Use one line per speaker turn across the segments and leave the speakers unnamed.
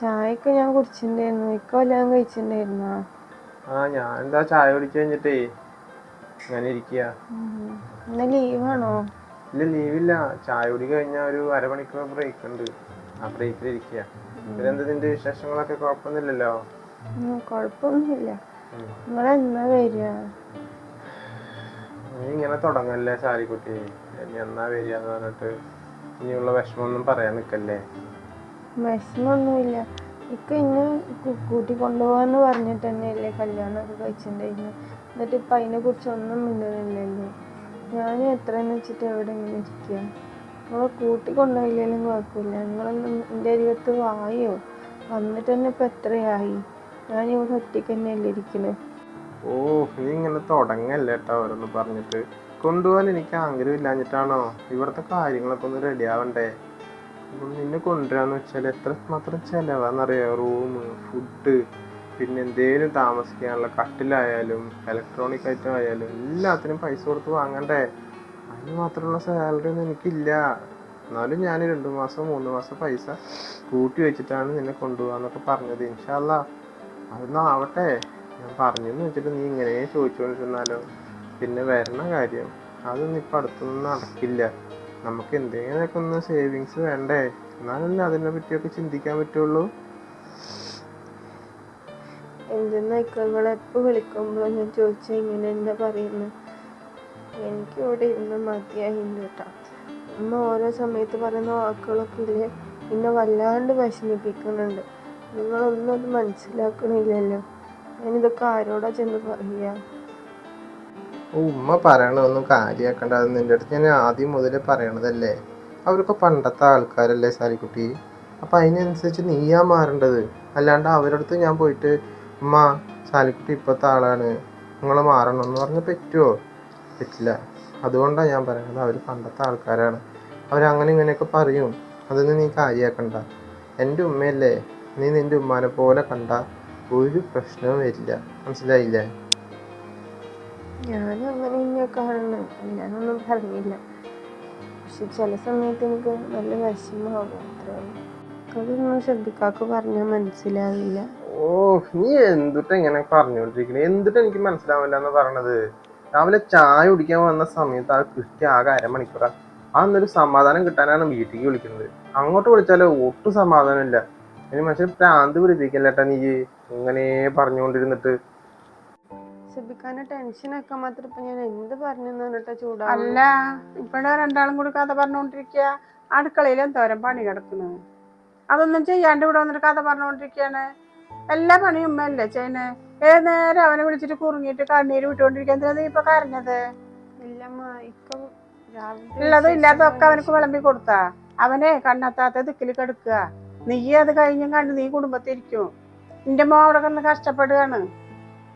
ചായയൊക്കെ ഞാൻ കുടിച്ചിട്ടുണ്ടായിരുന്നു. ഇക്ക വല്ലതും കഴിച്ചിട്ടുണ്ടായിരുന്നോ?
ആ ഞാൻ എന്താ ചായ കുടിച്ചു കഴിഞ്ഞിട്ടേ അങ്ങനെ ഇരിക്കുക.
ഇന്ന് ലീവാണോ
ഇല്ല ലീവില്ല ചായ കുടി കഴിഞ്ഞ ഒരു അരമണിക്കൂർ ബ്രേക്ക് ഉണ്ട്. ആ ബ്രേക്കിൽ ഇരിക്കുക പിന്നെന്താ നിന്റെ വിശേഷങ്ങളൊക്കെ കുഴപ്പമൊന്നുമില്ലല്ലോ
കുഴപ്പമൊന്നുമില്ല. നിങ്ങളെന്നാ വരിക?
നീ ഇങ്ങനെ തുടങ്ങല്ലേ സാരിക്കുട്ടി ഇനി എന്നാ വരിക എന്ന് പറഞ്ഞിട്ട് ഇനിയുള്ള വിഷമമൊന്നും പറയാൻ നിൽക്കല്ലേ
വിഷമൊന്നുമില്ല. ഇക്ക ഇന്ന് കു- കൂട്ടി കൊണ്ടുപോകാന്ന് പറഞ്ഞിട്ട് തന്നെയല്ലേ കല്യാണമൊക്കെ കഴിച്ചിട്ടുണ്ടായിരുന്നു എന്നിട്ട് ഇപ്പം അതിനെ കുറിച്ച് ഒന്നും മിണ്ടുന്നില്ലല്ലോ. ഞാൻ എത്രയെന്ന് വെച്ചിട്ട് എവിടെ ഇങ്ങനെ ഇരിക്കുക നിങ്ങളെ കൂട്ടി കൊണ്ടുപോയില്ലെങ്കിലും കുഴപ്പമില്ല. നിങ്ങളൊന്നും എന്റെ അരികത്ത് വായോ? വന്നിട്ട് തന്നെ ഇപ്പം എത്രയായി? ഞാൻ ഇവിടെ ഒറ്റയ്ക്ക് തന്നെയല്ലേ ഇരിക്കുന്നത്
ഓ നീ ഇങ്ങനെ തുടങ്ങല്ലേ കേട്ടോ ഓരോന്ന് പറഞ്ഞിട്ട്. കൊണ്ടുപോകാൻ എനിക്ക് ആഗ്രഹം ഇല്ലാഞ്ഞിട്ടാണോ ഇവിടുത്തെ കാര്യങ്ങളൊക്കെ ഒന്ന് റെഡി ആവണ്ടേ? നിന്നെ കൊണ്ടുവരാന്ന് വെച്ചാൽ എത്ര മാത്രം ചെലവാന്നറിയോ? റൂം ഫുഡ് പിന്നെ എന്തേലും താമസിക്കാനുള്ള കട്ടിലായാലും ഇലക്ട്രോണിക് ഐറ്റം ആയാലും എല്ലാത്തിനും പൈസ കൊടുത്ത് വാങ്ങണ്ടേ? അതിന് മാത്രമുള്ള സാലറി ഒന്നും എനിക്കില്ല. എന്നാലും ഞാൻ രണ്ടു മാസം മൂന്ന് മാസം പൈസ കൂട്ടി വെച്ചിട്ടാണ് നിന്നെ കൊണ്ടുപോകാന്നൊക്കെ പറഞ്ഞത്. ഇൻഷാല്ല അതൊന്നും ആവട്ടെ. ഞാൻ പറഞ്ഞെന്ന് വെച്ചിട്ട് നീ ഇങ്ങനെ ചോദിച്ചുകൊണ്ടിരുന്നാലോ പിന്നെ വരണ കാര്യം അതൊന്നും ഇപ്പം അടുത്തൊന്നും നടക്കില്ല. നമുക്ക് എന്തെങ്കിലുമൊക്കെ ഒന്ന് സേവിങ്സ് വേണ്ടേ? എന്നാലല്ലേ അതിനെ പറ്റിയൊക്കെ ചിന്തിക്കാൻ പറ്റുള്ളൂ.
എന്തെന്നാ ഇക്ക നിങ്ങളെ എപ്പോൾ വിളിക്കുമ്പോഴും ഞാൻ ചോദിച്ചാൽ ഇങ്ങനെ എന്താ പറയുന്നത് എനിക്ക് ഇവിടെ ഇരുന്ന് മതിയായി കേട്ടോ. അമ്മ ഓരോ സമയത്ത് പറയുന്ന വാക്കുകളൊക്കെ ഇല്ലേ? എന്നെ വല്ലാണ്ട് വിഷമിപ്പിക്കുന്നുണ്ട്. നിങ്ങളൊന്നും അത് മനസ്സിലാക്കണില്ലല്ലോ. ഞാനിതൊക്കെ ആരോടാ ചെന്ന് പറയുക
ഉമ്മ പറയണതൊന്നും കാര്യാക്കണ്ട. അത് നിന്റെ അടുത്ത് ഞാൻ ആദ്യം മുതലേ പറയണതല്ലേ? അവരൊക്കെ പണ്ടത്തെ ആൾക്കാരല്ലേ സാലിക്കുട്ടി? അപ്പൊ അതിനനുസരിച്ച് നീയാ മാറേണ്ടത്. അല്ലാണ്ട് അവരുടെ അടുത്ത് ഞാൻ പോയിട്ട് ഉമ്മ സാലിക്കുട്ടി ഇപ്പോഴത്തെ ആളാണ്. നിങ്ങൾ മാറണം എന്ന് പറഞ്ഞാൽ പറ്റുമോ പറ്റില്ല. അതുകൊണ്ടാണ് ഞാൻ പറയുന്നത് അവർ പണ്ടത്തെ ആൾക്കാരാണ്. അവരങ്ങനെ ഇങ്ങനെയൊക്കെ പറയും. അതൊന്നും നീ കാര്യാക്കണ്ട. എന്റെ ഉമ്മയല്ലേ? നീ നിന്റെ ഉമ്മാനെ പോലെ കണ്ട ഒരു പ്രശ്നവും വരില്ല. മനസ്സിലായില്ലേ?
ഞാനും അങ്ങനെ തന്നെയാ കാണുന്നത് ഞാനൊന്നും പറഞ്ഞില്ല പക്ഷെ ചില സമയത്ത് എനിക്ക് നല്ല വിഷമമാകും. അത്രേ. ഉള്ളൂ അതൊന്നും ശ്രദ്ധിക്കാക്ക് പറഞ്ഞാൽ മനസ്സിലാവില്ല.
ഓ നീ എന്തിട്ട് ഇങ്ങനെ പറഞ്ഞുകൊണ്ടിരിക്കണേ എന്തിട്ട് എനിക്ക് മനസ്സിലാവില്ല എന്ന് പറയണത്? രാവിലെ ചായ കുടിക്കാൻ വന്ന സമയത്ത് ആ കൃത്യ ആകെ അരമണിക്കൂറാ. ആ എന്നൊരു സമാധാനം കിട്ടാനാണ് വീട്ടിലേക്ക് വിളിക്കുന്നത്. അങ്ങോട്ട് വിളിച്ചാലോ ഒട്ടും സമാധാനമില്ല. ഇനി മനുഷ്യൻ പ്രാന്ത് പിടിപ്പിക്കല്ലേട്ടാ നീ? ഇങ്ങനെ പറഞ്ഞുകൊണ്ടിരുന്നിട്ട്
ശ്രദ്ധിക്കാനെ ടെൻഷനൊക്കെ മാത്രം ഇപ്പൊ ഞാൻ എന്ത് പറഞ്ഞു പറഞ്ഞിട്ടാ ചൂടാ
അല്ല ഇപ്പഴാ രണ്ടാളും കൂടി കഥ പറഞ്ഞുകൊണ്ടിരിക്കുക അടുക്കളയിൽ എന്തോരം പണി കിടക്കുന്നു. അതൊന്നും ചെയ്യാണ്ട് ഇവിടെ വന്നിട്ട് കഥ പറഞ്ഞുകൊണ്ടിരിക്കുകയാണ് എല്ലാ പണിയും ഉമ്മയല്ലേ ചെയ്യണേ ഏത് നേരം അവനെ വിളിച്ചിട്ട് കുറുങ്ങിയിട്ട് കണ്ണീര് വിട്ടുകൊണ്ടിരിക്കുക എന്തിനാ നീ ഇപ്പൊ കരഞ്ഞത്? ഉള്ളതും
ഇല്ലാത്തതൊക്കെ
അവനക്ക് വിളമ്പി കൊടുത്താ. അവനെ കണ്ണെത്താത്ത ദിക്കിൽ കിടക്കുക. നീ അത് കഴിഞ്ഞും കണ്ട് നീ കുടുംബത്തിരിക്കും. നിന്റെ മോ അവിടെ കിടന്ന് കഷ്ടപ്പെടുകയാണ്.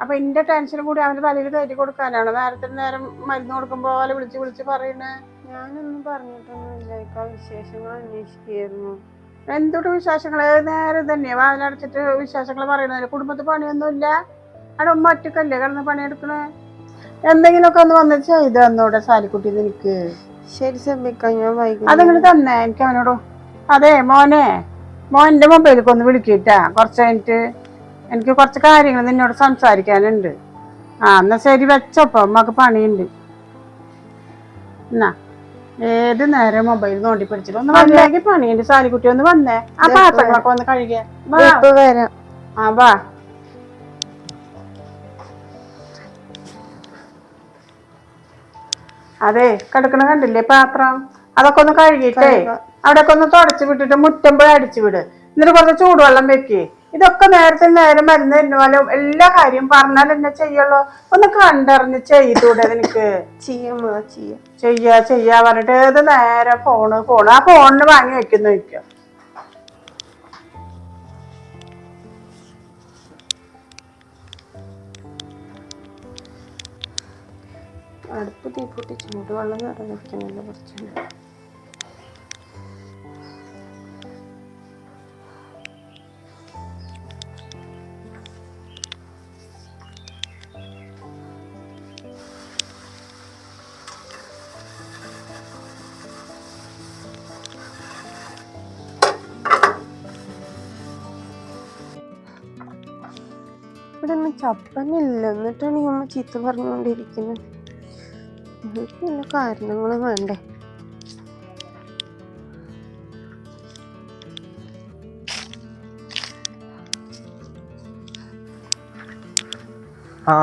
അപ്പൊ എന്റെ ടെൻഷനും കൂടി അവന്റെ തലയിൽ കയറ്റി കൊടുക്കാനാണ്. നേരത്തിന് നേരം മരുന്ന് കൊടുക്കുമ്പോ പോലെ വിളിച്ച് വിളിച്ച് പറയണേ.
ഞാനൊന്നും പറഞ്ഞിട്ടൊന്നുമില്ല. ഇക്ക വിശേഷങ്ങൾ അന്വേഷിക്കുകയായിരുന്നു.
എന്തൊട്ട് വിശേഷങ്ങൾ നേരെ നേരം തന്നെയാ വാതിലടച്ചിട്ട് വിശേഷങ്ങൾ പറയണത്. കുടുംബത്തിൽ പണിയൊന്നുമില്ല അവിടെ ഉമ്മ ഒറ്റക്കല്ലേ കിടന്ന് പണിയെടുക്കണേ? എന്തെങ്കിലുമൊക്കെ ഒന്ന് വന്ന് ചെയ്ത് തന്നോടെ സാലിക്കുട്ടി നിനക്ക്
ശരി ഞാൻ വൈകുന്നേരം
അതിങ്ങനെ തന്നെ. എനിക്ക് അവനോട് അതെ മോനെ. മോന്റെ മൊബൈലിൽ ഒന്ന് വിളിക്കിട്ടാ കുറച്ച് കഴിഞ്ഞിട്ട് എനിക്ക് കുറച്ച് കാര്യങ്ങൾ നിന്നോട് സംസാരിക്കാനുണ്ട്. ആ എന്നാ ശരി വെച്ചപ്പോ അമ്മയ്ക്ക് പണിയുണ്ട്. എന്നാ ഏത് നേരം മൊബൈൽ നോണ്ടി പിടിച്ചിട്ട്? ഒന്ന് വന്നേക്ക് പണിയുണ്ട് സാലിക്കുട്ടി ഒന്ന് വന്നേ. ആ പാത്രങ്ങളൊക്കെ ഒന്ന് കഴുകിയ. ആ വാ. അതെ കിടക്കണ കണ്ടില്ലേ പാത്രം? അതൊക്കെ ഒന്ന് കഴുകിയിട്ടേ.
കഴുകാം.
അവിടെയൊക്കെ ഒന്ന് തുടച്ചു വിട്ടിട്ട് മുറ്റമ്പഴ അടിച്ചു വിട്. എന്നിട്ട് കുറച്ച് ചൂടുവെള്ളം വെക്ക്. ഇതൊക്കെ നേരത്തെ നേരം മരുന്ന് തരുന്ന എല്ലാ കാര്യം പറഞ്ഞാൽ എന്നെ ചെയ്യുള്ളൂ. ഒന്ന് കണ്ടറിഞ്ഞ് ചെയ്തൂടെ നിനക്ക്?
ചെയ്യാം
ചെയ്യാ. ചെയ്യാ പറഞ്ഞിട്ട് ഏത് നേരം ഫോണ് ഫോണ് ആ ഫോണിന് വാങ്ങി വെക്കുന്നു വെക്കുക
അടുപ്പ് തീപ്പൊട്ടി ചൂടുവെള്ളം നിറഞ്ഞ് വെക്കണല്ലോ കുറച്ചുണ്ട് ചപ്പനില്ല എന്നിട്ടാണ് ഈ അമ്മ ചീത്ത പറഞ്ഞുകൊണ്ടിരിക്കുന്നത്. എനിക്ക് വല്ല കാരണങ്ങളും വേണ്ടേ?
ആ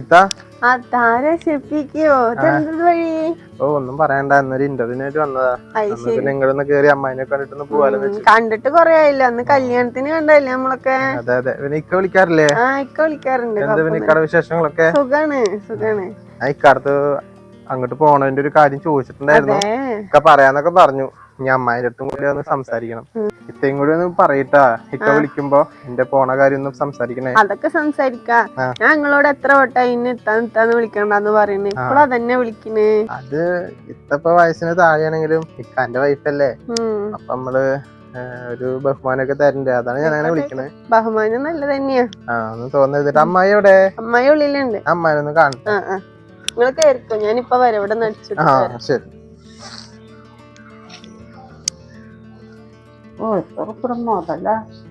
ഇതാ
ആ താര ഷെപ്പിക്കോ ഇതെന്ത് വഴി?
ഓ ഒന്നും പറയണ്ട. എന്നൊരു ഇന്റർവ്യൂവിനായിട്ട് വന്നതാ. പിന്നെ ഇങ്ങോട്ടൊന്ന് കേറി അമ്മായിനെ കണ്ടിട്ടൊന്ന് പോവാലോ
കണ്ടിട്ട് കൊറേ ആയില്ല? അന്ന് കല്യാണത്തിന് കണ്ടല്ലേ നമ്മളൊക്കെ?
അതെ അതെ. പിന്നെ ഇക്ക വിളിക്കാറില്ലേ?
ആ ഇക്ക വിളിക്കാറുണ്ട്.
എന്താ പിന്നെ ഇക്കടെ വിശേഷങ്ങളൊക്കെ?
സുഖാണ് സുഖാണ്.
ആ ഇക്കാലത്ത് അങ്ങോട്ട് പോണതിന്റെ ഒരു കാര്യം ചോദിച്ചിട്ടുണ്ടായിരുന്നു. ഇക്ക പറയാന്നൊക്കെ പറഞ്ഞു. ഇനി അമ്മായിന്റെ അടുത്തും കൂടി ഒന്ന് സംസാരിക്കണം. ഇത്രയും കൂടി ഒന്ന് പറയട്ടാ. ഇക്ക വിളിക്കുമ്പോ എന്റെ പോണ കാര്യം ഒന്നും സംസാരിക്കണേ.
അതൊക്കെ സംസാരിക്കാ. ഞാൻ നിങ്ങളോട് എത്ര വട്ടാ ഇന്ന് ഇത്താന്ന് എത്താന്ന് വിളിക്കണ്ടെന്ന് പറയുന്നത് ഇപ്പോഴാ തന്നെ വിളിക്കണേ.
അത് ഇത്തപ്പോ വയസ്സിന് താഴെയാണെങ്കിലും ഇക്കാന്റെ വൈഫല്ലേ അപ്പൊ നമ്മൾ ഒരു ബഹുമാനൊക്കെ തരണ്ടേ? അതാണ് ഞാൻ അങ്ങനെ വിളിക്കണേ.
ബഹുമാനം നല്ല തന്നെയാ.
ആ ഒന്ന് തോന്നരുത് അമ്മായി എവിടെ?
അമ്മായി ഉള്ളിലുണ്ട്.
അമ്മായി ഒന്ന് കാണട്ടെ.
ആ ആ. നിങ്ങൾ കയറിക്കോ ഞാനിപ്പോ വരവിടെ നടിച്ചു
ആ ശരി.
ഓ എത്ര ഉറുപ്പിക അതല്ല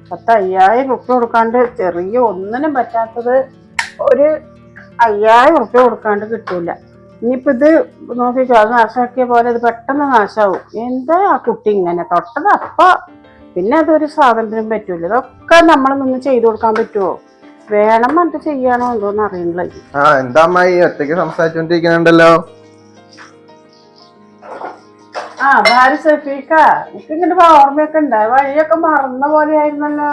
പത്ത് അയ്യായിരം ഉറുപ്പിക കൊടുക്കാണ്ട് ചെറിയ ഒന്നിനും പറ്റാത്തത് ഒരു അയ്യായിരം ഉറുപ്പിക കൊടുക്കാണ്ട് കിട്ടൂല. ഇനിയിപ്പോ ഇത് നോക്കിക്കോ അത് നാശമാക്കിയ പോലെ ഇത് പെട്ടെന്ന് നാശാവും. എന്താ ആ കുട്ടി ഇങ്ങനെ? തൊട്ടത് അപ്പൊ പിന്നെ അതൊരു സ്വാതന്ത്ര്യം പറ്റൂല. ഇതൊക്കെ നമ്മൾ നിന്ന് ചെയ്തു കൊടുക്കാൻ പറ്റുമോ വേണം എന്നിട്ട് ചെയ്യാനോ എന്തോന്ന് അറിയണില്ല
ആ എന്താ അമ്മായി? ഒറ്റയ്ക്ക് സംസാരിച്ചോണ്ടിരിക്കണുണ്ടല്ലോ.
ആ ഭാര്യ സഫീക്ക എനിക്ക് ഇങ്ങനെ ഓർമ്മയൊക്കെ ഉണ്ട്. വഴിയൊക്കെ മറന്ന പോലെ ആയിരുന്നല്ലോ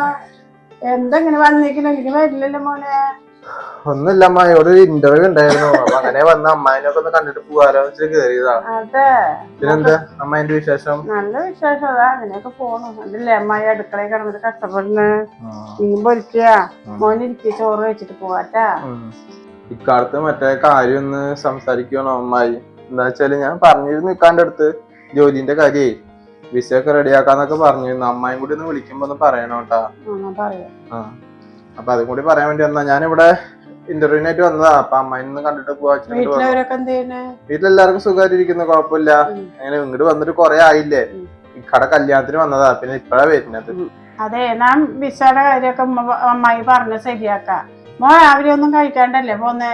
എന്തെങ്ങനെ വന്നിരിക്കണ എനിക്ക് വരില്ലല്ലോ മോനെ.
ഒന്നുമില്ല അമ്മായി ഒരു ഇന്റർവ്യൂ ഉണ്ടായിരുന്നു. അപ്പൊ അങ്ങനെ വന്ന അമ്മായിനൊക്കെ ഒന്ന് കണ്ടിട്ട് പോകാലോ
അതെ.
പിന്നെന്താ? അമ്മായിന്റെ വിശേഷം?
നല്ല വിശേഷം. അതാ അങ്ങനെയൊക്കെ പോണു. അതല്ലേ അമ്മായി അടുക്കളയിൽ കിടന്നിട്ട് കഷ്ടപ്പെടുന്നു? മീൻ പൊരിക്കുക മോനിരിക്കുക ചോറ് വെച്ചിട്ട് പോവാട്ടാ.
ഇക്കാലത്ത് മറ്റേ കാര്യം ഒന്ന് സംസാരിക്കണോ അമ്മായി? എന്താ വെച്ചാൽ ഞാൻ പറഞ്ഞിരുന്നു ഇക്കാന്റെ അടുത്ത്. ജോലിന്റെ കാര്യേ വിസ ഒക്കെ റെഡിയാക്കാന്നൊക്കെ പറഞ്ഞു. അമ്മായും കൂടി ഒന്ന് വിളിക്കുമ്പോ ഒന്ന്
പറയണം കേട്ടാ.
ആ അപ്പൊ അതും കൂടി പറയാൻ വേണ്ടി വന്നാ. ഞാനിവിടെ ഇന്റർവ്യൂവിനായിട്ട് വന്നതാ. അപ്പൊ അമ്മായി ഒന്ന് കണ്ടിട്ട് പോവാ. വീട്ടിലെല്ലാവർക്കും സുഖമായിട്ടിരിക്കുന്നു കുഴപ്പമില്ല. അങ്ങനെ ഇങ്ങോട്ട് വന്നിട്ട് കൊറേ ആയില്ലേ. ഇക്കടെ കല്യാണത്തിന് വന്നതാ. പിന്നെ ഇപ്പഴാ വരുന്നത്.
അതെ ഞാൻ വിസയുടെ കാര്യമൊക്കെ അമ്മായി പറഞ്ഞ് ശരിയാക്കാം. മോൻ രാവിലെ ഒന്നും കഴിക്കാണ്ടല്ലേ പോന്നേ.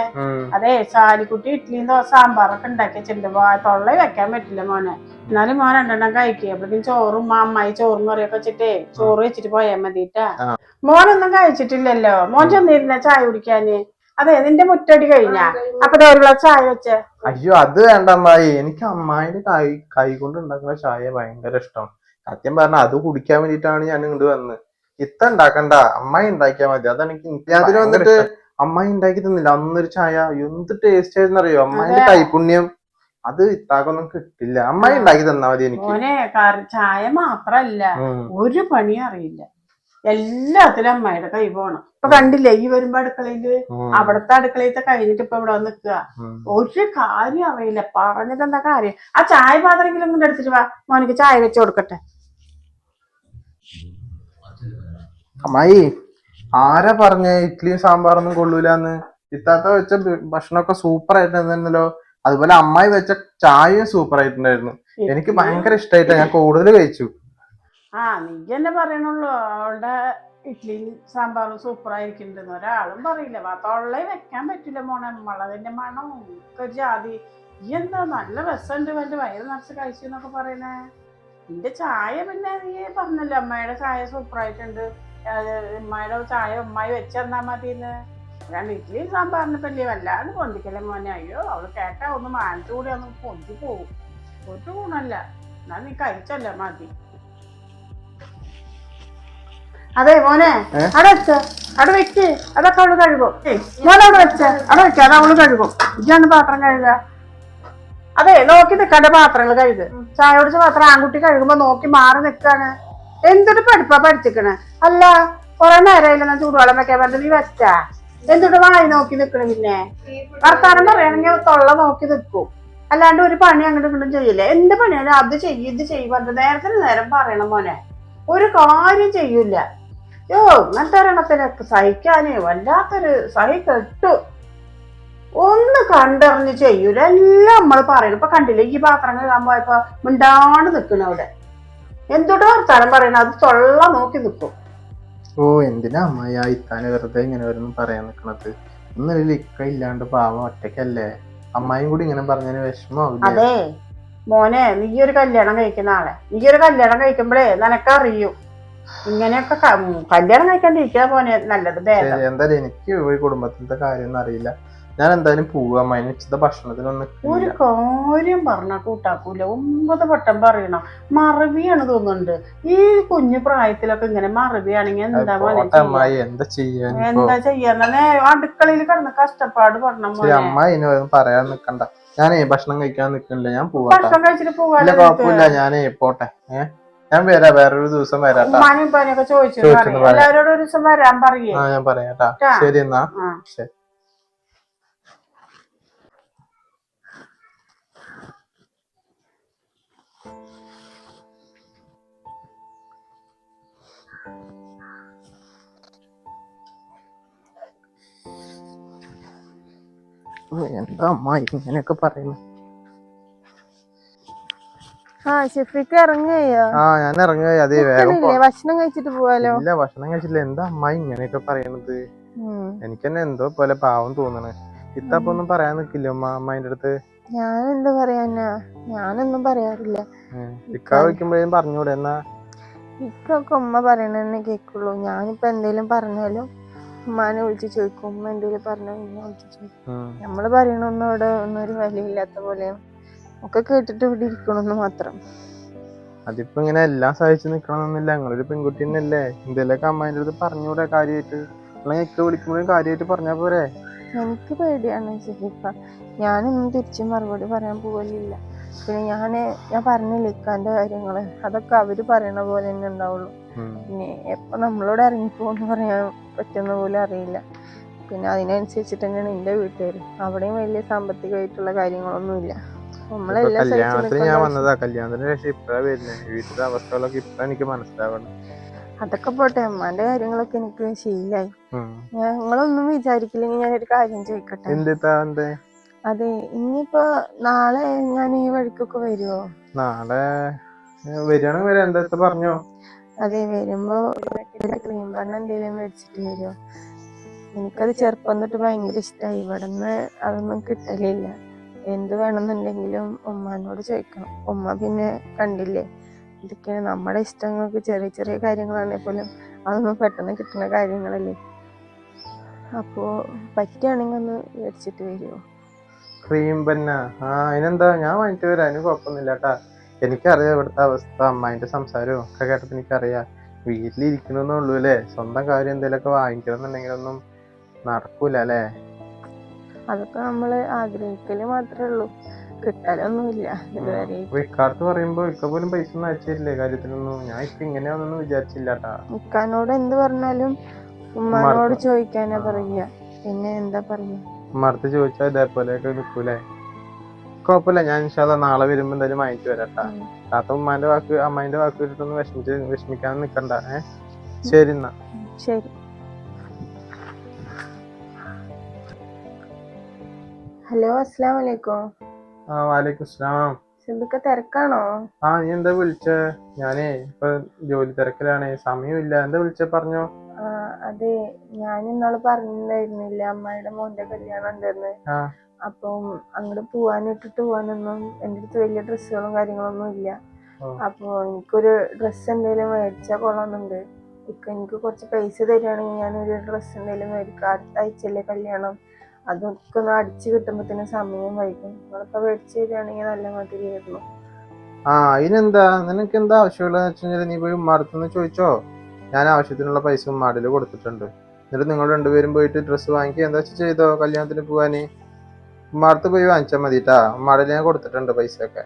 അതെ സാലിക്കുട്ടി ഇഡ്ഡലിയും ദോശ സാമ്പാറൊക്കെ ഉണ്ടാക്കി വാ തൊള്ള വെക്കാൻ പറ്റില്ല മോനെ. എന്നാലും മോൻ രണ്ടെണ്ണം കഴിക്കുക അപ്പോഴേക്കും ചോറും അമ്മായി ചോറും കറിയൊക്കെ വെച്ചിട്ടേ ചോറ് വെച്ചിട്ട് പോയാൽ മതിട്ടാ. മോനൊന്നും കഴിച്ചിട്ടില്ലല്ലോ? മോൻ ചെന്നിരുന്ന ചായ കുടിക്കാന്? അതെ നിന്റെ മുറ്റടി കഴിഞ്ഞാ? അപ്പൊ ദേ ഒരു ഗ്ലാസ് ചായ വെച്ചേ.
അയ്യോ അത് വേണ്ട അമ്മായി. എനിക്ക് അമ്മായിന്റെ കൈ കൈ കൊണ്ട് ഉണ്ടാക്കുന്ന ചായ ഭയങ്കര ഇഷ്ടം സത്യം പറഞ്ഞ അത് കുടിക്കാൻ വേണ്ടിട്ടാണ് ഞാൻ ഇങ്ങോട്ട് വന്നത് ഇത്ത ഉണ്ടാക്കണ്ട അമ്മായി ഉണ്ടാക്കിയാ മതി. അതാണ് എനിക്ക് അതിന് വന്നിട്ട് അമ്മായി ഉണ്ടാക്കി തന്നില്ല. അന്നൊരു ചായ എന്ത് ടേസ്റ്റ് ആയിരുന്നു അറിയോ? അമ്മായിന്റെ കൈപുണ്യം. അത് ഇത്താക്കൊന്നും കിട്ടില്ല. അമ്മായി ഉണ്ടാക്കി തന്നാ മതി എനിക്ക്.
മോനെ ചായ മാത്രല്ല. ഒരു പണി അറിയില്ല. എല്ലാത്തിലും അമ്മായിയുടെ കൈ പോണം. ഇപ്പൊ കണ്ടില്ലേ ഈ വരുമ്പോ
അടുക്കളയിൽ
അവിടത്തെ അടുക്കളയിലത്തെ കഴിഞ്ഞിട്ട് ഇപ്പൊ ഇവിടെ നിക്കുക ഒരു കാര്യം അറിയില്ല. പറഞ്ഞത് എന്താ കാര്യം? ആ ചായ പാത്രമെങ്കിലും ഒന്നും എടുത്തിട്ട് വാ. മോനിക്ക് ചായ വെച്ച് കൊടുക്കട്ടെ.
അമ്മായി ആരാ പറഞ്ഞ ഇഡ്ഡലിയും സാമ്പാറൊന്നും കൊള്ളൂലെന്ന്? ഇത്താത്ത വെച്ച ഭക്ഷണമൊക്കെ സൂപ്പർ ആയിട്ടുണ്ടായിരുന്നല്ലോ അതുപോലെ അമ്മായി വെച്ച ചായയും സൂപ്പർ ആയിട്ടുണ്ടായിരുന്നു എനിക്ക് ഭയങ്കര ഇഷ്ടമായിട്ടാ ഞാൻ കൂടുതൽ കഴിച്ചു.
ആ നീ എന്നെ പറയണുള്ളൂ. അവളുടെ ഇഡ്ഡലിയും സാമ്പാറും സൂപ്പർ ആയിരിക്കുന്നുണ്ടെന്ന് ഒരാളും പറയില്ല. വാ തൊള്ളയിൽ വെക്കാൻ പറ്റില്ല മോനെ. മുളകിന്റെ മണം. ഒരു ജാതി. ഈ എന്താ നല്ല രസമുണ്ട് വേണ്ടി വയറ് നിറച്ച് കഴിച്ചു എന്നൊക്കെ പറയണേ. നിന്റെ ചായ പിന്നെ നീ പറഞ്ഞല്ലോ അമ്മയുടെ ചായ സൂപ്പർ ആയിട്ടുണ്ട് അത് അമ്മയുടെ ചായ ഉമ്മായി വെച്ചെന്നാ മതിന്ന്. ഞാൻ വീട്ടിൽ സാമ്പാറിന് വലിയ വല്ലാതെ പൊന്തിക്കല്ലേ മോനെ. അയ്യോ അവൾ കേട്ടാ ഒന്ന് മാനത്ത് കൂടി ഒന്ന് പൊന്തി പോകും ഒരു ഗുണമല്ല എന്നാ നീ കഴിച്ചല്ലേ മതി. അതെ മോനെ? അവിടെ വെച്ച. അവിടെ വെക്ക്. അതൊക്കെ അവൾ കഴുകും. മോനെ അവിടെ വെച്ച. അവിടെ വെച്ച അത് അവൾ കഴുകും. ഇജാണ് പാത്രം കഴുകുക. അതെ നോക്കി നിൽക്കാണ്ട് പാത്രങ്ങൾ കഴുകുക ചായ കുടിച്ച പാത്രം ആൺകുട്ടി കഴുകുമ്പോ നോക്കി മാറി നിൽക്കാണ് എന്തൊരു പഠിപ്പാ പഠിച്ചിക്കണ? അല്ല കൊറേ ഞാൻ ചൂടുവെള്ളം വെക്കാൻ പറഞ്ഞത് നീ വെച്ചാ? എന്തുട്ട് വായി നോക്കി നിക്കണ് പിന്നെ? വർത്താനം പറയണെങ്കിൽ തൊള്ള നോക്കി നിൽക്കും അല്ലാണ്ട് ഒരു പണി അങ്ങോട്ടും ഇങ്ങോട്ടും ചെയ്യില്ല. എന്ത് പണിയാലും അത് ചെയ്യും ഇത് ചെയ്യും പറഞ്ഞിട്ട് നേരത്തിന് നേരം പറയണം മോനെ. ഒരു കാര്യം ചെയ്യൂല യോ ഇങ്ങനത്തെ ഒരെണ്ണത്തിനൊക്കെ സഹിക്കാനേ വല്ലാത്തൊരു സഹി കെട്ടു. ഒന്ന് കണ്ടറിഞ്ഞ് ചെയ്യൂല. എല്ലാം നമ്മൾ പറയണം. ഇപ്പൊ കണ്ടില്ലേ ഈ പാത്രം കഴുകാൻ പോയപ്പോ മിണ്ടാണ്ട് നിൽക്കണ അവിടെ. എന്തുട്ട് വർത്താനം പറയണ അത് തൊള്ള നോക്കി നിൽക്കും
ഓ എന്തിനാ അമ്മായി ഇത്താനെ വെറുതെ ഇങ്ങനെ വരുന്നു പറയാൻ നിക്കണത്? ഒന്നും ഇക്ക ഇല്ലാണ്ട് പാവം ഒറ്റക്കല്ലേ അമ്മായും കൂടി ഇങ്ങനെ പറഞ്ഞതിന് വിഷമാവില്ലേ
അതെ. മോനെ നീ ഒരു കല്യാണം കഴിക്കുന്ന ആളെ. നീ ഒരു കല്യാണം കഴിക്കുമ്പോഴേ നിനക്കറിയും. ഇങ്ങനെയൊക്കെ കല്യാണം കഴിക്കാണ്ടിരിക്കുക മോനെ. നല്ലത്
എന്തായാലും എനിക്ക് ഈ കുടുംബത്തിലത്തെ കാര്യമൊന്നും അറിയില്ല. ഞാൻ എന്തായാലും പോവാ ഉച്ചത്തെ ഭക്ഷണത്തിനൊന്നും
ഒരു കാര്യം പറഞ്ഞ കൂട്ടാക്കൂല. ഒമ്പത് വട്ടം പറയണം. മറവിയാണ് തോന്നുന്നുണ്ട്. ഈ കുഞ്ഞു പ്രായത്തിലൊക്കെ ഇങ്ങനെ മറവിയാണെങ്കിൽ എന്താ?
എന്താ ചെയ്യാൻ
എന്താ ചെയ്യാൻ അടുക്കളയിൽ കിടന്ന് കഷ്ടപ്പാട് പറഞ്ഞ
അമ്മ ഇനി പറയാൻ നിക്കണ്ട. ഞാനേ ഭക്ഷണം കഴിക്കാൻ നിക്കണില്ല. ഞാൻ പോവാ
ഭക്ഷണം കഴിച്ചിട്ട്
കുഴപ്പമില്ല. ഞാനേ പോട്ടെ. ഞാൻ വരാം. വേറൊരു ദിവസം
ഉപ്പാനൊക്കെ ചോദിച്ചു എല്ലാവരോടും ഒരു ദിവസം വരാൻ പറയേ.
ഞാൻ പറയാട്ടാ
ട്ടാ.
ശരി എന്നാ. ശരി. എന്താ അമ്മ ഇങ്ങനെയൊക്കെ പറയുന്നു?
ആ ഷെഫിക്ക് ഇറങ്ങുകയോ?
ആ ഞാൻ ഇറങ്ങുക അതേ വേഗം
ഭക്ഷണം കഴിച്ചിട്ട് പോവാലോ?
ഇല്ല ഭക്ഷണം കഴിച്ചില്ല എന്താ അമ്മ ഇങ്ങനെയൊക്കെ പറയണത്. എനിക്ക് തന്നെ എന്തോ പോലെ പാവം തോന്നണേ. ഇത്തപ്പൊ ഒന്നും പറയാൻ നിക്കില്ല അമ്മ അമ്മായിന്റെ അടുത്ത്?
ഞാൻ എന്താ പറയാനാ ഞാനൊന്നും പറയാറില്ല.
ഇക്ക വയ്ക്കുമ്പോഴേക്കും പറഞ്ഞൂടെ എന്നാ?
ഇക്കൊക്കെ ഉമ്മ പറയണെന്നെ കേക്കുള്ളൂ. ഞാനിപ്പോ എന്തേലും പറഞ്ഞാലും ഉമ്മാനെ വിളിച്ച് ചോദിക്കും ഉമ്മ എന്തെങ്കിലും
പറഞ്ഞു.
നമ്മൾ പറയണൊന്നും അവിടെ ഒന്നും ഒരു വിലയില്ലാത്ത പോലെ ഒക്കെ കേട്ടിട്ട് ഇവിടെ ഇരിക്കണമെന്ന് മാത്രം.
അതിപ്പോ ഇങ്ങനെ എല്ലാം സഹിച്ചു നിക്കണമെന്നില്ല നിങ്ങളൊരു പെൺകുട്ടി തന്നെയല്ലേ എന്തേലൊക്കെ അമ്മായിന്റെ അടുത്ത് പറഞ്ഞൂടെ കാര്യമായിട്ട് അല്ലെങ്കിൽ ഇക്ക വിളിക്കുമ്പോഴും കാര്യമായിട്ട് പറഞ്ഞാ പോരെ?
എനിക്ക് പേടിയാണ് ഞാനൊന്നും തിരിച്ചും മറുപടി പറയാൻ പോകലില്ല പിന്നെ ഞാൻ ഞാൻ പറഞ്ഞില്ല ഇക്കാന്റെ കാര്യങ്ങൾ? അതൊക്കെ അവർ പറയണ പോലെ തന്നെ ഉണ്ടാവുള്ളൂ. പിന്നെ എപ്പൊ നമ്മളോട് ഇറങ്ങിപ്പോന്ന് പറയാൻ പറ്റുന്ന പോലും അറിയില്ല. പിന്നെ അതിനനുസരിച്ചിട്ട് തന്നെയാണ് എന്റെ വീട്ടുകാർ അവിടെയും വലിയ സാമ്പത്തികമായിട്ടുള്ള കാര്യങ്ങളൊന്നുമില്ല. ഇല്ല
കല്യാണത്തിന് ഞാൻ വന്നതാ. കല്യാണത്തിന് ശേഷം ഇപ്പഴാ വരുന്നത് വീട്ടിലെ അവസ്ഥകളൊക്കെ ഇപ്പഴാ എനിക്ക് മനസ്സിലാവണം
അതൊക്കെ പോട്ടെ. അമ്മാന്റെ കാര്യങ്ങളൊക്കെ എനിക്ക് ശീലായി. ഞങ്ങളൊന്നും വിചാരിക്കില്ലെങ്കിൽ ഞാനൊരു കാര്യം ചോദിക്കട്ടെ
എന്തേ?
അതെ ഇനിയിപ്പോ നാളെ ഞാൻ ഈ വഴിക്കൊക്കെ വരുമോ
നാളെ വരികയാണെങ്കിൽ വരാം. എന്താ പറഞ്ഞോ?
അതെ വരുമ്പോ ക്രീം ബണ്ണ് എന്തെങ്കിലും മേടിച്ചിട്ട് വരുമോ എനിക്കത് ചെറുപ്പം തൊട്ട് ഭയങ്കര ഇഷ്ടമായി ഇവിടുന്ന് അതൊന്നും കിട്ടലില്ല. എന്ത് വേണമെന്നുണ്ടെങ്കിലും ഉമ്മാനോട് ചോദിക്കണം. ഉമ്മ പിന്നെ കണ്ടില്ലേ? ഇതൊക്കെയാണ് നമ്മുടെ ഇഷ്ടങ്ങൾക്ക് ചെറിയ ചെറിയ കാര്യങ്ങളാണെങ്കിൽ പോലും അതൊന്നും പെട്ടെന്ന് കിട്ടുന്ന കാര്യങ്ങളല്ലേ? അപ്പോ പറ്റുകയാണെങ്കിൽ ഒന്ന് മേടിച്ചിട്ട് വരുമോ
ക്രീം ബന്ന ആ അതിനെന്താ? ഞാൻ വാങ്ങിട്ട് വരാം. അതിന് കുഴപ്പമൊന്നുമില്ല കേട്ടാ എനിക്കറിയാം ഇവിടുത്തെ അവസ്ഥ. അമ്മായിന്റെ സംസാരവും ഒക്കെ കേട്ടപ്പോ എനിക്കറിയാം. വീട്ടിലിരിക്കണമെന്നേ ഉള്ളൂ അല്ലേ? സ്വന്തം കാര്യം എന്തെങ്കിലുമൊക്കെ വാങ്ങിക്കണം എന്നുണ്ടെങ്കിലൊന്നും നടക്കൂല അല്ലേ?
അതൊക്കെ നമ്മൾ ആഗ്രഹിക്കൽ മാത്രമേ ഉള്ളൂ. കിട്ടലൊന്നുമില്ല ഇതുവരെ
അപ്പൊ ഇക്കാലത്ത് പറയുമ്പോ ഇക്ക പോലും പൈസ ഒന്നും കാര്യത്തിനൊന്നും ഞാൻ ഇപ്പൊ ഇങ്ങനെയാണെന്നൊന്നും വിചാരിച്ചില്ല
ഇക്കാനോട് എന്ത് പറഞ്ഞാലും ഉമ്മാനോട്. ചോദിക്കാനാ പറയുക. പിന്നെ എന്താ പറയാ
ഉമ്മടുത്ത് ചോദിച്ചാൽ ഇതേപോലെയൊക്കെ നിൽക്കൂലെ കുഴപ്പമില്ല ഞാൻ ഇൻഷാല്ല നാളെ വരുമ്പോ എന്തായാലും വാങ്ങിച്ചു വരാം താത്ത ഉമ്മാന്റെ വാക്ക് അമ്മായിന്റെ വാക്ക് കേട്ടിട്ടൊന്നും വിഷമിച്ച് വിഷമിക്കാൻ നിക്കണ്ട ഏ? ശരി എന്നാ.
ശരി. ഹലോ അസ്സാം വലൈക്കും
ആ വാലൈക്കും അസ്സലാം
സിബിക്ക തിരക്കാണോ?
ആ നീ എന്താ വിളിച്ചേ? ഞാനേ ഇപ്പൊ ജോലി തിരക്കിലാണേ സമയമില്ല. എന്താ വിളിച്ചേ പറഞ്ഞോ?
അതെ. ഞാൻ ഇന്നാൾ പറഞ്ഞിട്ടുണ്ടായിരുന്നില്ല അമ്മായിടെ മോന്റെ കല്യാണം ഉണ്ടെന്ന്. അപ്പം അങ്ങോട്ട് പോവാനിട്ടിട്ട് പോവാനൊന്നും എന്റെ അടുത്ത് വലിയ ഡ്രസ്സുകളും കാര്യങ്ങളൊന്നും ഇല്ല.
അപ്പൊ
അപ്പോൾ എനിക്കൊരു ഡ്രസ്സ് എന്തെങ്കിലും മേടിച്ചാൽ കൊള്ളാമെന്നുണ്ട്. ഇപ്പൊ എനിക്ക് കുറച്ച് പൈസ തരികയാണെങ്കിൽ ഞാനൊരു ഡ്രസ്സ് എന്തെങ്കിലും മേടിക്കാം. അടുത്ത കല്യാണം? അതൊക്കെ ഒന്ന് അടിച്ച് കിട്ടുമ്പോഴത്തേനും സമയം വൈകും. നിങ്ങളിപ്പോൾ മേടിച്ച് തരികയാണെങ്കിൽ നല്ല മാതിരിയായിരുന്നു
ആ അതിനെന്താ? നിനക്ക് എന്താ ആവശ്യമുള്ളതെന്ന് വെച്ച് കഴിഞ്ഞാൽ നീ പോയി ഉമ്മാടത്തുനിന്ന് ചോദിച്ചോ? ഞാൻ ആവശ്യത്തിനുള്ള പൈസ ഉമ്മാടിൽ കൊടുത്തിട്ടുണ്ട്. എന്നിട്ട് നിങ്ങൾ രണ്ടുപേരും പോയിട്ട് ഡ്രസ്സ് വാങ്ങിക്കുക എന്താ വെച്ചാൽ ചെയ്തോ? കല്യാണത്തിന് പോകാൻ ഉമ്മാടത്ത് പോയി വാങ്ങിച്ചാൽ മതിട്ടാ. ഉമ്മാടിൽ ഞാൻ കൊടുത്തിട്ടുണ്ട് പൈസ ഒക്കെ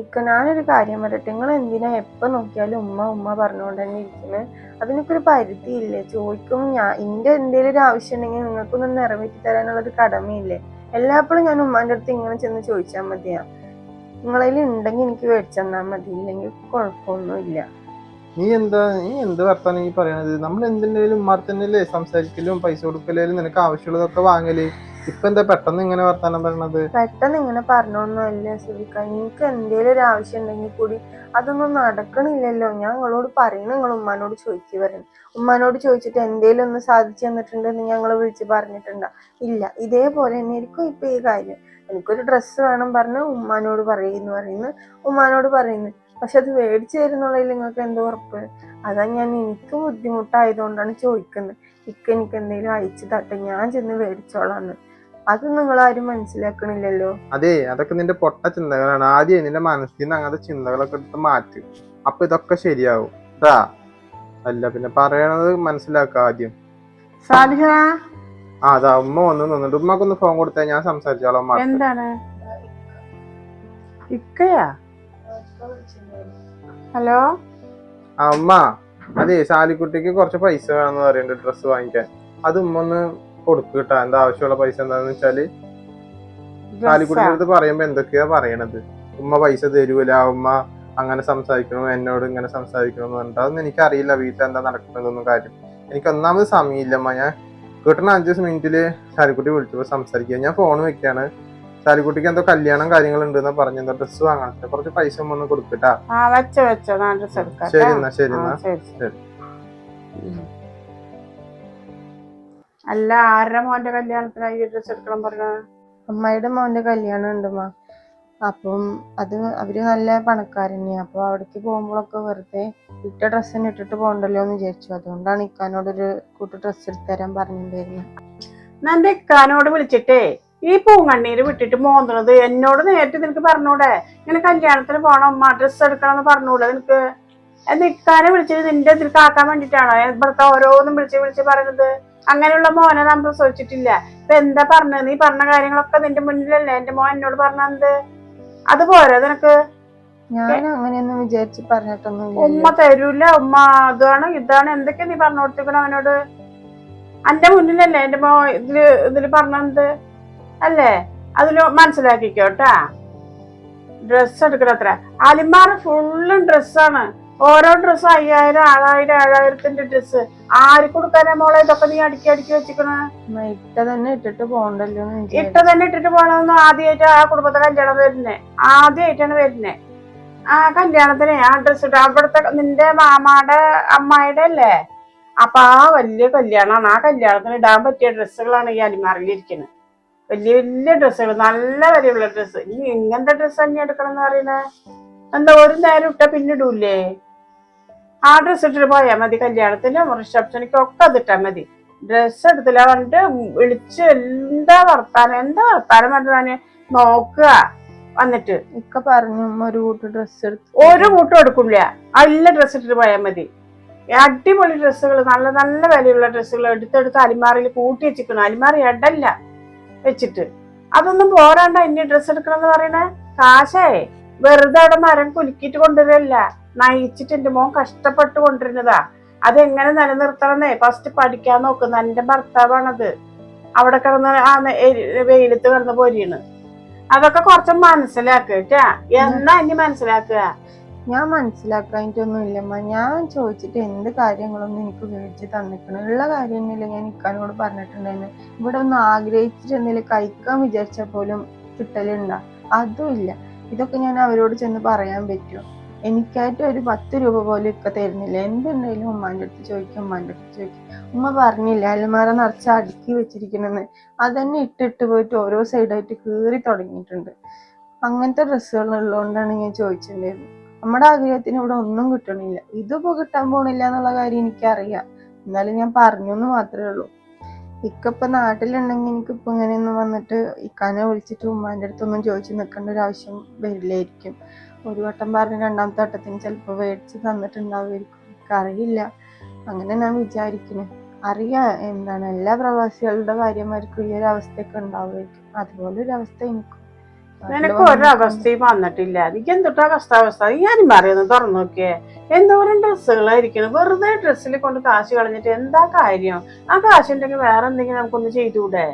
ഇക്ക ഞാനൊരു കാര്യം പറയട്ടെ. നിങ്ങൾ എന്തിനാ എപ്പോൾ നോക്കിയാലും ഉമ്മ ഉമ്മ പറഞ്ഞുകൊണ്ട് തന്നെ ഇരിക്കുന്നത് അതിനൊക്കെ ഒരു പരിധിയില്ലേ ചോദിക്കും ഞാൻ എന്റെ എന്തെങ്കിലും ഒരു ആവശ്യം ഉണ്ടെങ്കിൽ നിങ്ങൾക്കൊന്നും നിറവേറ്റി തരാനുള്ള ഒരു കടമയില്ലേ എല്ലാപ്പോഴും ഞാൻ ഉമ്മാന്റെ അടുത്ത് ഇങ്ങനെ ചെന്ന് ചോദിച്ചാൽ മതിയാ. നിങ്ങളതിൽ ഉണ്ടെങ്കിൽ എനിക്ക് മേടിച്ചു തന്നാൽ മതി. ഇല്ലെങ്കിൽ കുഴപ്പമൊന്നുമില്ല.
നീ എന്താ നീ എന്ത് വർത്താനം ഈ പറയണത്? നമ്മൾ എന്തിനേലും ഉമ്മാർ തന്നെയല്ലേ സംസാരിക്കലും പൈസ കൊടുക്കലും നിനക്ക് ആവശ്യമുള്ളതൊക്കെ വാങ്ങൽ. ഇപ്പൊ എന്താ പെട്ടെന്ന് ഇങ്ങനെ വർത്താനം പറയണത്?
പെട്ടെന്ന് ഇങ്ങനെ പറഞ്ഞൊന്നുമല്ല സുബിക്ക നിങ്ങൾക്ക് എന്തേലും ഒരു ആവശ്യം ഉണ്ടെങ്കിൽ കൂടി അതൊന്നും നടക്കണില്ലല്ലോ. ഞാൻ നിങ്ങളോട് പറയണ നിങ്ങൾ ഉമ്മാനോട് ചോദിക്കുക പറയണം. ഉമ്മാനോട് ചോദിച്ചിട്ട് എന്തേലും ഒന്ന് സാധിച്ചു തന്നിട്ടുണ്ട് തന്നിട്ടുണ്ടെന്ന് ഞങ്ങൾ വിളിച്ച് പറഞ്ഞിട്ടുണ്ടോ? ഇല്ല ഇതേപോലെ തന്നെ ആയിരിക്കും ഇപ്പൊ ഈ കാര്യം. എനിക്കൊരു ഡ്രസ്സ് വേണം പറഞ്ഞ് ഉമ്മാനോട് പറയുന്നു പറയുന്നു. ഉമ്മാനോട് പറയുന്നു പക്ഷെ അത് മേടിച്ചു തരുന്നുള്ളതിൽ നിങ്ങൾക്ക് എന്തോ ഉറപ്പ്? അതാ ഞാൻ എനിക്ക് ബുദ്ധിമുട്ടായതുകൊണ്ടാണ് ചോദിക്കുന്നത്. ഇക്ക എനിക്ക് എന്തെങ്കിലും അയച്ചു തട്ടെ ഞാൻ ചെന്ന് മേടിച്ചോളാന്ന്. അത് നിങ്ങൾ ആരും മനസ്സിലാക്കണില്ലല്ലോ.
അതെ അതൊക്കെ നിന്റെ പൊട്ട ചിന്തകളാണ്. ആദ്യം നിന്റെ മനസ്സിൽ നിന്ന് അങ്ങനത്തെ ചിന്തകളൊക്കെ എടുത്ത് മാറ്റി. അപ്പൊ ഇതൊക്കെ ശരിയാവും. അല്ല പിന്നെ പറയണത് മനസ്സിലാക്ക ആദ്യം.
സാലിഹ?
ആ അതാ ഉമ്മ വന്ന് നിന്നിട്ട് ഉമ്മക്കൊന്ന് ഫോൺ കൊടുത്താൽ ഞാൻ സംസാരിച്ചോളാം.
എന്താണ്? ഇക്കയാ? ഹലോ?
അമ്മ അതെ സാലിക്കുട്ടിക്ക് കുറച്ച് പൈസ വേണമെന്ന് പറയുന്നുണ്ട് ഡ്രസ്സ് വാങ്ങിക്കാൻ. അത് ഉമ്മ ഒന്ന് കൊടുക്കുക കേട്ടാ. എന്താ ആവശ്യമുള്ള പൈസ എന്താന്ന് വെച്ചാൽ സാലിക്കുട്ടിയുടെ അടുത്ത് പറയുമ്പോ എന്തൊക്കെയാ പറയണത്? ഉമ്മ പൈസ തരൂല ഉമ്മ അങ്ങനെ സംസാരിക്കണം? എന്നോട് ഇങ്ങനെ സംസാരിക്കണം എന്ന് പറഞ്ഞിട്ട് അതൊന്നും എനിക്കറിയില്ല. വീട്ടിൽ എന്താ നടക്കുന്നതൊന്നും കാര്യം. എനിക്ക് ഒന്നാമത് സമയമില്ലമ്മ ഞാൻ കിട്ടുന്ന അഞ്ച് മിനിറ്റിൽ സാലിക്കുട്ടി വിളിച്ചപ്പോ സംസാരിക്കുക. ഞാൻ ഫോൺ വെക്കാണ്. സാലിക്കുട്ടിക്ക് എന്തോ കല്യാണം കാര്യങ്ങളുണ്ട് എന്നാ പറഞ്ഞു. എന്തോ ഡ്രസ് വാങ്ങാൻ കുറച്ച് പൈസ ഒന്ന് കൊടുക്കട്ടാ
ആ വെച്ചോ വെച്ചോ. ഞാൻ ഡ്രസ് എടുക്കാം
ശരി. എന്നാ ശരി എന്നാ.
ശരി. അല്ല ആരുടെ മോന്റെ കല്യാണത്തിനായി ഡ്രസ് എടുക്കണം പറഞ്ഞ?
അമ്മയുടെ മോന്റെ കല്യാണം ഉണ്ട് മാ അപ്പം അത് അവർ നല്ല പണക്കാരനെയാ അപ്പൊ അവിടേക്ക് പോകുമ്പോഴൊക്കെ വെറുതെ ഇട്ട ഡ്രസ്സിന് ഇട്ടിട്ട് പോകണ്ടല്ലോ എന്ന് വിചാരിച്ചു. അതുകൊണ്ടാണ് ഇക്കാനോട് ഒരു കൂട്ട് ഡ്രസ്സ് എടുത്തു തരാൻ പറഞ്ഞിട്ടുണ്ടായിരുന്നു.
എന്റെ ഇക്കാനോട് വിളിച്ചിട്ടേ ഈ പൂങ്കണ്ണീര് വിട്ടിട്ട് മോന്തുന്നത് എന്നോട് നേരിട്ട് നിനക്ക് പറഞ്ഞൂടെ? ഇങ്ങനെ കല്യാണത്തിന് പോണം അമ്മ ഡ്രസ് എടുക്കണം എന്ന് പറഞ്ഞൂടെ നിനക്ക്? നിൽക്കാനെ വിളിച്ചത് വിളിച്ചിട്ട് നിന്റെ ഇതിൽ കാക്കാൻ വേണ്ടിട്ടാണോ ഇവിടുത്തെ ഓരോന്നും വിളിച്ച് വിളിച്ച് പറയുന്നത് അങ്ങനെയുള്ള മോനെ നാം പ്രസവിച്ചിട്ടില്ല. ഇപ്പൊ എന്താ പറഞ്ഞത്? നീ പറഞ്ഞ കാര്യങ്ങളൊക്കെ നിന്റെ മുന്നിലല്ലേ? എന്റെ മോൻ എന്നോട് പറഞ്ഞത്. അതുപോരെ നിനക്ക്?
ഞാൻ അങ്ങനെയൊന്നും വിചാരിച്ച് പറഞ്ഞിട്ടൊന്നും
ഉമ്മ തരൂല ഉമ്മ അതാണ് ഇതാണ്. എന്തൊക്കെ നീ പറഞ്ഞു കൊടുത്തിരിക്കണം അവനോട്? എന്റെ മുന്നിലല്ലേ എന്റെ മോ ഇതിൽ ഇതിൽ പറഞ്ഞത്? അല്ലേ? അതിൽ മനസ്സിലാക്കിക്കോട്ടാ. ഡ്രസ്സ് എടുക്കണത്ര. അലിമാർ ഫുള്ളും ഡ്രസ്സാണ് ഓരോ ഡ്രസ്സ് അയ്യായിരം ആറായിരം ഏഴായിരത്തിന്റെ ഡ്രസ്സ് ആര് കൊടുക്കാനാ മോളെ ഇതൊക്കെ നീ അടുക്കി അടുക്കി വെച്ചിക്കണ?
ഇട്ട തന്നെ ഇട്ടിട്ട് പോകണ്ടല്ലോ
ഇട്ട
ഇട്ട്
തന്നെ ഇട്ടിട്ട് പോകണമെന്ന് ആദ്യമായിട്ട് ആ കുടുംബത്തെ കല്യാണം വരുന്നേ. ആദ്യമായിട്ടാണ് വരുന്നേ. ആ കല്യാണത്തിന് ആ ഡ്രസ്സ് ഇട്ട അവിടുത്തെ നിന്റെ മാമാടെ അമ്മായിടെ അല്ലേ? അപ്പൊ ആ വലിയ കല്യാണമാണ്. ആ കല്യാണത്തിന് ഇടാൻ പറ്റിയ ഡ്രസ്സുകളാണ് ഈ അലിമാറിലിരിക്കുന്നത് വലിയ വലിയ ഡ്രസ്സുകൾ നല്ല വിലയുള്ള ഡ്രസ്സ്. ഇനി ഇങ്ങനത്തെ ഡ്രസ്സ് തന്നെ എടുക്കണം എന്ന് പറയുന്നേ? എന്താ ഒരു നേരം ഇട്ടാ പിന്നെ ഇടൂല്ലേ ആ ഡ്രസ്സ് ഇട്ടിട്ട് പോയാൽ മതി. കല്യാണത്തിനും റിസപ്ഷനിക്കും ഒക്കെ അതിട്ടാ മതി. ഡ്രസ്സ് എടുത്തില്ല പറഞ്ഞിട്ട് വിളിച്ച് എന്താ വർത്താനം? എന്താ വർത്താനം പറഞ്ഞിട്ട് ഞാൻ നോക്കുക വന്നിട്ട്.
ഒക്കെ പറഞ്ഞു. ഒരു കൂട്ട് ഡ്രസ്സ് എടുത്ത്
ഒരു കൂട്ടം എടുക്കില്ല. നല്ല ഡ്രസ്സ് ഇട്ടിട്ട് പോയാൽ മതി. അടിപൊളി ഡ്രസ്സുകൾ നല്ല നല്ല വിലയുള്ള ഡ്രസ്സുകൾ എടുത്തെടുത്ത് അലിമാറിയിൽ കൂട്ടി വെച്ചിരിക്കണം അലിമാറി ഇടല്ല. വെച്ചിട്ട്. അതൊന്നും പോരാണ്ട ഇനി ഡ്രസ്സ് എടുക്കണം എന്ന് പറയണേ? കാശേ വെറുതെ അവിടെ മരം കുലുക്കിയിട്ട് കൊണ്ടുവരല്ല. നയിച്ചിട്ട് എന്റെ മോൻ കഷ്ടപ്പെട്ട് കൊണ്ടുവരുന്നതാ. അതെങ്ങനെ നിലനിർത്തണമെന്നേ? ഫസ്റ്റ് പഠിക്കാൻ നോക്കുന്ന. എന്റെ ഭർത്താവാണത്. അവിടെ കിടന്ന് ആ വെയിലത്ത് കിടന്ന് പോരിയാണ്. അതൊക്കെ കുറച്ച് മനസ്സിലാക്കുക എന്നാ ഇനി മനസ്സിലാക്കുക?
ഞാൻ മനസ്സിലാക്കാനിട്ടൊന്നും ഇല്ലമ്മ ഞാൻ ചോദിച്ചിട്ട് എന്ത് കാര്യങ്ങളൊന്നും എനിക്ക് മേടിച്ച് തന്നിക്കണം? ഉള്ള കാര്യം ഞാൻ ഇക്കാനോട് പറഞ്ഞിട്ടുണ്ടായിരുന്നു. ഇവിടെ ഒന്ന് ആഗ്രഹിച്ചിട്ട് കഴിക്കാൻ വിചാരിച്ചാൽ പോലും കിട്ടലുണ്ടാ. അതും ഇല്ല. ഇതൊക്കെ ഞാൻ അവരോട് ചെന്ന് പറയാൻ പറ്റുമോ? എനിക്കായിട്ട് ഒരു പത്ത് രൂപ പോലും ഇക്ക തരുന്നില്ല. എന്തുണ്ടെങ്കിലും ഉമ്മാന്റെ അടുത്ത് ചോദിക്കും ഉമ്മാന്റെ അടുത്ത് ചോദിക്കും. ഉമ്മ പറഞ്ഞില്ല അലമാര നിറച്ച് അടുക്കി വെച്ചിരിക്കണെന്ന്. അതന്നെ ഇട്ടിട്ട് പോയിട്ട് ഓരോ സൈഡായിട്ട് കീറി തുടങ്ങിയിട്ടുണ്ട്. അങ്ങനത്തെ ഡ്രസ്സുകൾ ഉള്ളതുകൊണ്ടാണ് ഞാൻ ചോദിച്ചിട്ടുണ്ടായിരുന്നത്. നമ്മുടെ ആഗ്രഹത്തിന് ഇവിടെ ഒന്നും കിട്ടണില്ല. ഇതിപ്പോ കിട്ടാൻ പോണില്ല എന്നുള്ള കാര്യം എനിക്കറിയാം. എന്നാലും ഞാൻ പറഞ്ഞു എന്ന് മാത്രമേ ഉള്ളൂ. ഇക്ക ഇപ്പൊ നാട്ടിലുണ്ടെങ്കിൽ എനിക്കിപ്പോ ഇങ്ങനെയൊന്നും വന്നിട്ട് ഇക്കാനെ വിളിച്ചിട്ട് ഉമ്മാന്റെ അടുത്തൊന്നും ചോദിച്ചു നിൽക്കേണ്ട ഒരു ആവശ്യം വരില്ലായിരിക്കും. ഒരു വട്ടം പറഞ്ഞ് രണ്ടാമത്തെ വട്ടത്തിന് ചിലപ്പോൾ മേടിച്ച് തന്നിട്ടുണ്ടാവുമായിരിക്കും. എനിക്കറിയില്ല. അങ്ങനെ ഞാൻ വിചാരിക്കുന്നു. അറിയാ എന്താണ്. എല്ലാ പ്രവാസികളുടെ ഭാര്യമാർക്കും ഈ ഒരു അവസ്ഥയൊക്കെ ഉണ്ടാവുമായിരിക്കും. അതുപോലെ ഒരു അവസ്ഥ എനിക്കും.
നിനക്ക് ഒരവസ്ഥയും വന്നിട്ടില്ല. എനിക്ക് അവസ്ഥ കഷ്ടാവസ്ഥ ഞാനും പറയുന്നു തുറന്നു നോക്കിയേ. എന്തോരം ഡ്രസ്സുകളായിരിക്കണം? വെറുതെ ഡ്രസ്സിൽ കൊണ്ട് കാശ് കളഞ്ഞിട്ട് എന്താ കാര്യം? ആ കാശ് ഉണ്ടെങ്കിൽ വേറെ എന്തെങ്കിലും നമുക്കൊന്ന് ചെയ്തുകൂടെ?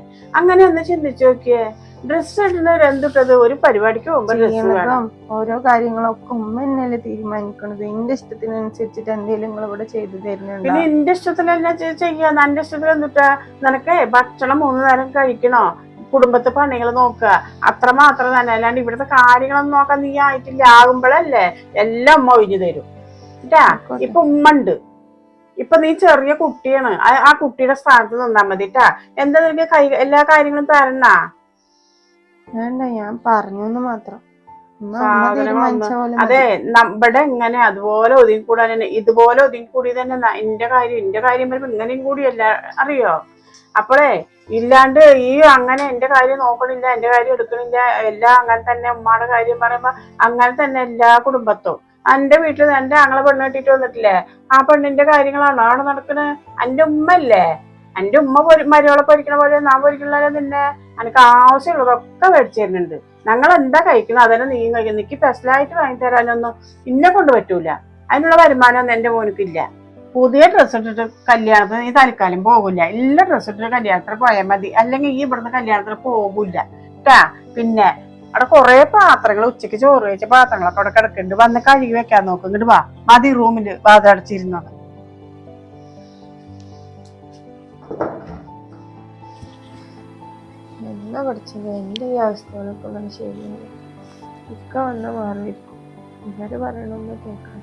അങ്ങനെ ഒന്ന് ചിന്തിച്ചു നോക്കിയേ. ഡ്രസ്സ് ഇടുന്നവർ എന്തുട്ടത്? ഒരു പരിപാടിക്ക്
പോകുമ്പോൾ ഓരോ കാര്യങ്ങളൊക്കെ ഉമ്മ എന്നല്ലേ തീരുമാനിക്കണത്. എന്റെ ഇഷ്ടത്തിനനുസരിച്ചിട്ട് എന്തെങ്കിലും നിങ്ങൾ ഇവിടെ ചെയ്തു തരുന്നുണ്ട്?
പിന്നെ എന്റെ ഇഷ്ടത്തിൽ എന്നാ ചെയ്യാ? എന്റെ ഇഷ്ടത്തിൽ എന്തുട്ടാ നിനക്ക് ഭക്ഷണം മൂന്ന് നേരം കഴിക്കണോ? കുടുംബത്തെ പണികൾ നോക്കുക. അത്ര മാത്രം തന്നെ. അല്ലാണ്ട് ഇവിടുത്തെ കാര്യങ്ങളൊന്നും നോക്കാൻ നീ ആയിട്ടില്ല. ആകുമ്പോഴല്ലേ എല്ലാം ഉമ്മ ഒഴിഞ്ഞു തരും. കേട്ടാ ഇപ്പൊ ഉമ്മ ഉണ്ട്. ഇപ്പൊ നീ ചെറിയ കുട്ടിയാണ്. ആ- കുട്ടിയുടെ സ്ഥാനത്ത് നിന്നാ മതി ട്ടാ. എന്താ നിനക്ക് കൈ എല്ലാ കാര്യങ്ങളും തരണ?
വേണ്ട ഞാൻ പറഞ്ഞു മാത്രം.
അതെ നമ്മുടെ എങ്ങനെ അതുപോലെ ഒതുങ്ങിക്കൂടാൻ ഇതുപോലെ ഒതുങ്ങിക്കൂടി തന്നെ എന്റെ കാര്യം എന്റെ കാര്യം വരുമ്പോ ഇങ്ങനെയും കൂടിയല്ല അറിയോ? അപ്പോഴേ ഇല്ലാണ്ട് ഈ അങ്ങനെ എന്റെ കാര്യം നോക്കണില്ല എന്റെ കാര്യം എടുക്കണില്ല എല്ലാം അങ്ങനെ തന്നെ ഉമ്മയുടെ കാര്യം പറയുമ്പോ അങ്ങനെ തന്നെ എല്ലാ കുടുംബത്തും. എന്റെ വീട്ടിൽ എന്റെ ആങ്ങളെ പെണ്ണ് കെട്ടിട്ട് വന്നിട്ടില്ലേ? ആ പെണ്ണിന്റെ കാര്യങ്ങളാണ്? അവിടെ നടക്കണത് എന്റെ ഉമ്മല്ലേ എന്റെ ഉമ്മ പൊരി- മരുവളെ പൊരിക്കണ പോലെ ഞാൻ പൊരിക്കണ നിന്നെ? എനിക്ക് ആവശ്യമുള്ളതൊക്കെ മേടിച്ചു തരുന്നുണ്ട്. ഞങ്ങൾ എന്താ കഴിക്കണം? അതന്നെ നീ കഴിക്കുന്നു എനിക്ക് സ്പെഷ്യലായിട്ട് വാങ്ങി തരാനൊന്നും ഇന്നെ കൊണ്ട് പറ്റൂല. അതിനുള്ള വരുമാനമൊന്നും എന്റെ മോനിക്കില്ല. പുതിയ ഡ്രസ്സ് ഇട്ടിട്ട് കല്യാണത്തിന് നീ തൽക്കാലം പോകില്ല എല്ലാ ഡ്രസ്സ് ഇട്ടിട്ട് കല്യാണത്തിന് പോയാൽ മതി. അല്ലെങ്കിൽ ഈ ഇവിടുന്ന് കല്യാണത്തിന് പോകില്ല കേട്ടാ പിന്നെ അവിടെ കുറെ പാത്രങ്ങൾ ഉച്ചയ്ക്ക് ചോറ് വെച്ച പാത്രങ്ങളൊക്കെ അവിടെ കിടക്കുന്നുണ്ട്. വന്ന് കഴുകി വെക്കാൻ നോക്കും. ഇങ്ങോട്ട് വാ. മതി റൂമിൽ വാതടച്ചിരുന്നത്
എന്നാ അവസ്ഥകളൊക്കെ ശരിയാണ് ഇക്ക വന്ന് മാറിയിരിക്കും. ഇവർ പറയണമെന്ന് കേൾക്കാൻ